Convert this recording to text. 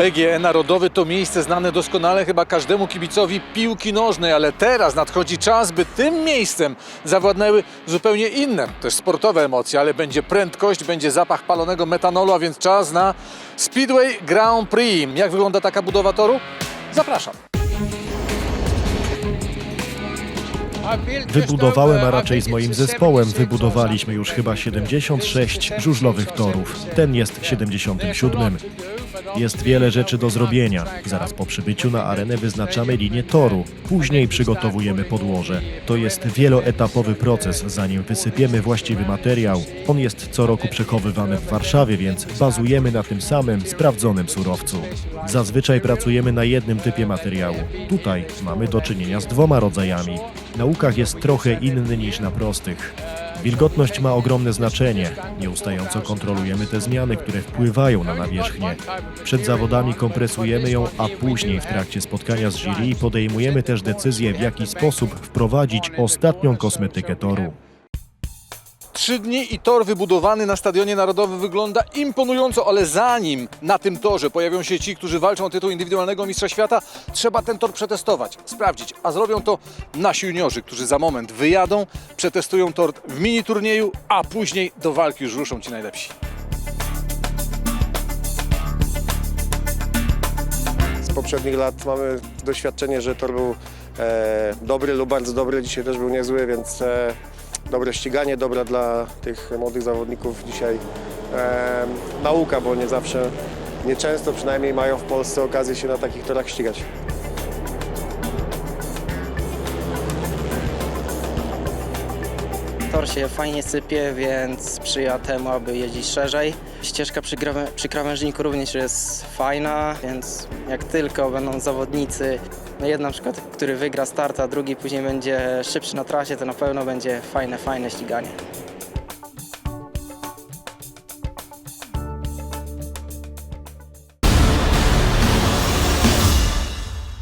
PGE Narodowy to miejsce znane doskonale chyba każdemu kibicowi piłki nożnej, ale teraz nadchodzi czas, by tym miejscem zawładnęły zupełnie inne, też sportowe emocje, ale będzie prędkość, będzie zapach palonego metanolu, a więc czas na Speedway Grand Prix. Jak wygląda taka budowa toru? Zapraszam. Wybudowałem, a raczej z moim zespołem wybudowaliśmy już chyba 76 żużlowych torów. Ten jest 77. Jest wiele rzeczy do zrobienia. Zaraz po przybyciu na arenę wyznaczamy linię toru. Później przygotowujemy podłoże. To jest wieloetapowy proces, zanim wysypiemy właściwy materiał. On jest co roku przechowywany w Warszawie, więc bazujemy na tym samym sprawdzonym surowcu. Zazwyczaj pracujemy na jednym typie materiału. Tutaj mamy do czynienia z dwoma rodzajami. Na łukach jest trochę inny niż na prostych. Wilgotność ma ogromne znaczenie. Nieustająco kontrolujemy te zmiany, które wpływają na nawierzchnię. Przed zawodami kompresujemy ją, a później w trakcie spotkania z jury podejmujemy też decyzję, w jaki sposób wprowadzić ostatnią kosmetykę toru. Trzy dni i tor wybudowany na Stadionie Narodowym wygląda imponująco, ale zanim na tym torze pojawią się ci, którzy walczą o tytuł indywidualnego mistrza świata, trzeba ten tor przetestować, sprawdzić. A zrobią to nasi juniorzy, którzy za moment wyjadą, przetestują tor w mini turnieju, a później do walki już ruszą ci najlepsi. Z poprzednich lat mamy doświadczenie, że tor był e, dobry lub bardzo dobry. Dzisiaj też był niezły, więc e, dobre ściganie, dobra dla tych młodych zawodników. Dzisiaj e, nauka, bo nie zawsze, nie często przynajmniej mają w Polsce okazję się na takich torach ścigać. Tor się fajnie sypie, więc sprzyja temu, aby jeździć szerzej. Ścieżka przy, przy krawężniku również jest fajna, więc jak tylko będą zawodnicy, no jeden na przykład, który wygra start, a drugi później będzie szybszy na trasie, to na pewno będzie fajne, fajne ściganie.